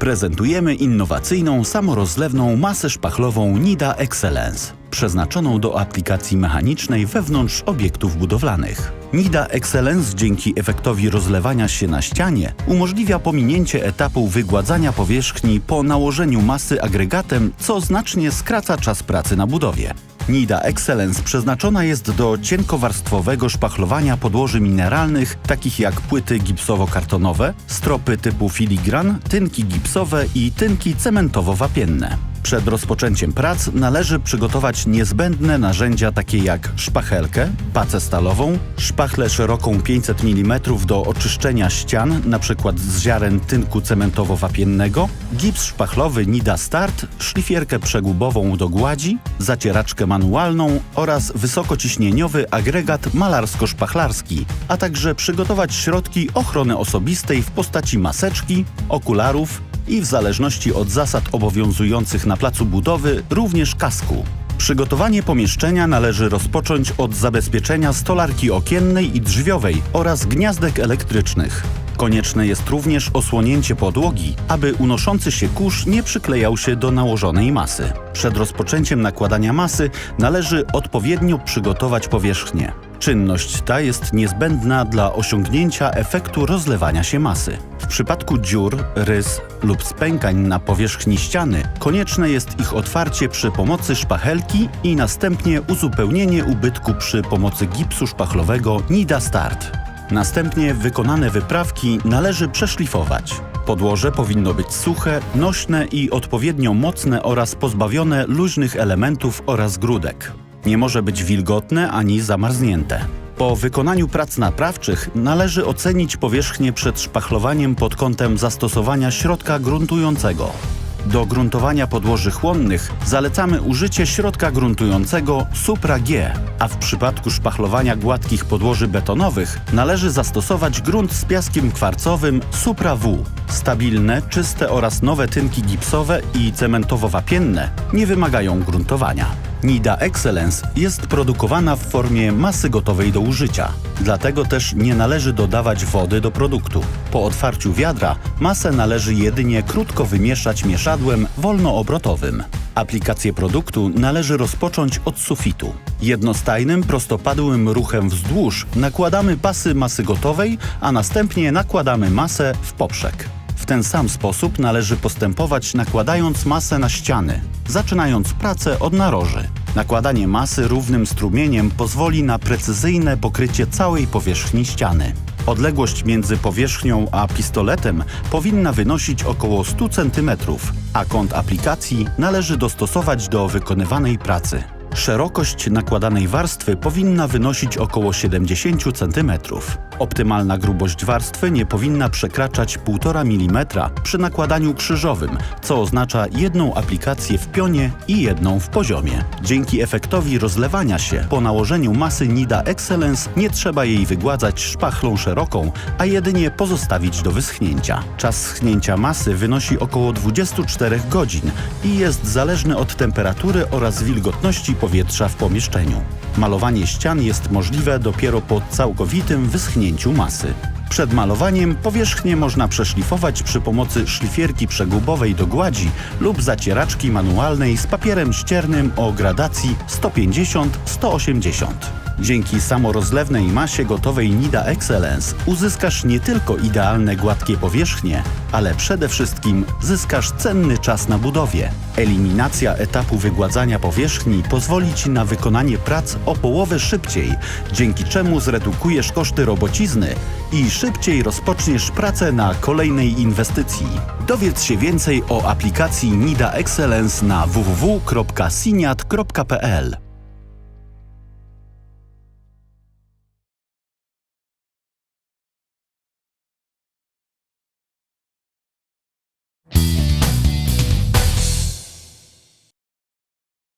Prezentujemy innowacyjną, samorozlewną masę szpachlową Nida Excellence, przeznaczoną do aplikacji mechanicznej wewnątrz obiektów budowlanych. Nida Excellence dzięki efektowi rozlewania się na ścianie umożliwia pominięcie etapu wygładzania powierzchni po nałożeniu masy agregatem, co znacznie skraca czas pracy na budowie. Nida Excellence przeznaczona jest do cienkowarstwowego szpachlowania podłoży mineralnych, takich jak płyty gipsowo-kartonowe, stropy typu filigran, tynki gipsowe i tynki cementowo-wapienne. Przed rozpoczęciem prac należy przygotować niezbędne narzędzia takie jak szpachelkę, pacę stalową, szpachlę szeroką 500 mm do oczyszczenia ścian, np. z ziaren tynku cementowo-wapiennego, gips szpachlowy Nida Start, szlifierkę przegubową do gładzi, zacieraczkę manualną oraz wysokociśnieniowy agregat malarsko-szpachlarski, a także przygotować środki ochrony osobistej w postaci maseczki, okularów, i w zależności od zasad obowiązujących na placu budowy również kasku. Przygotowanie pomieszczenia należy rozpocząć od zabezpieczenia stolarki okiennej i drzwiowej oraz gniazdek elektrycznych. Konieczne jest również osłonięcie podłogi, aby unoszący się kurz nie przyklejał się do nałożonej masy. Przed rozpoczęciem nakładania masy należy odpowiednio przygotować powierzchnię. Czynność ta jest niezbędna dla osiągnięcia efektu rozlewania się masy. W przypadku dziur, rys lub spękań na powierzchni ściany konieczne jest ich otwarcie przy pomocy szpachelki i następnie uzupełnienie ubytku przy pomocy gipsu szpachlowego Nida Start. Następnie wykonane wyprawki należy przeszlifować. Podłoże powinno być suche, nośne i odpowiednio mocne oraz pozbawione luźnych elementów oraz grudek. Nie może być wilgotne ani zamarznięte. Po wykonaniu prac naprawczych należy ocenić powierzchnię przed szpachlowaniem pod kątem zastosowania środka gruntującego. Do gruntowania podłoży chłonnych zalecamy użycie środka gruntującego Supra G, a w przypadku szpachlowania gładkich podłoży betonowych należy zastosować grunt z piaskiem kwarcowym Supra W. Stabilne, czyste oraz nowe tynki gipsowe i cementowo-wapienne nie wymagają gruntowania. Nida Excellence jest produkowana w formie masy gotowej do użycia. Dlatego też nie należy dodawać wody do produktu. Po otwarciu wiadra masę należy jedynie krótko wymieszać mieszadłem wolnoobrotowym. Aplikację produktu należy rozpocząć od sufitu. Jednostajnym, prostopadłym ruchem wzdłuż nakładamy pasy masy gotowej, a następnie nakładamy masę w poprzek. Ten sam sposób należy postępować nakładając masę na ściany, zaczynając pracę od naroży. Nakładanie masy równym strumieniem pozwoli na precyzyjne pokrycie całej powierzchni ściany. Odległość między powierzchnią a pistoletem powinna wynosić około 100 cm, a kąt aplikacji należy dostosować do wykonywanej pracy. Szerokość nakładanej warstwy powinna wynosić około 70 cm. Optymalna grubość warstwy nie powinna przekraczać 1,5 mm przy nakładaniu krzyżowym, co oznacza jedną aplikację w pionie i jedną w poziomie. Dzięki efektowi rozlewania się po nałożeniu masy Nida Excellence nie trzeba jej wygładzać szpachlą szeroką, a jedynie pozostawić do wyschnięcia. Czas schnięcia masy wynosi około 24 godzin i jest zależny od temperatury oraz wilgotności powietrza w pomieszczeniu. Malowanie ścian jest możliwe dopiero po całkowitym wyschnięciu masy. Przed malowaniem powierzchnię można przeszlifować przy pomocy szlifierki przegubowej do gładzi lub zacieraczki manualnej z papierem ściernym o gradacji 150-180. Dzięki samorozlewnej masie gotowej Nida Excellence uzyskasz nie tylko idealne gładkie powierzchnie, ale przede wszystkim zyskasz cenny czas na budowie. Eliminacja etapu wygładzania powierzchni pozwoli Ci na wykonanie prac o połowę szybciej, dzięki czemu zredukujesz koszty robocizny i szybciej rozpoczniesz pracę na kolejnej inwestycji. Dowiedz się więcej o aplikacji Nida Excellence na www.siniat.pl.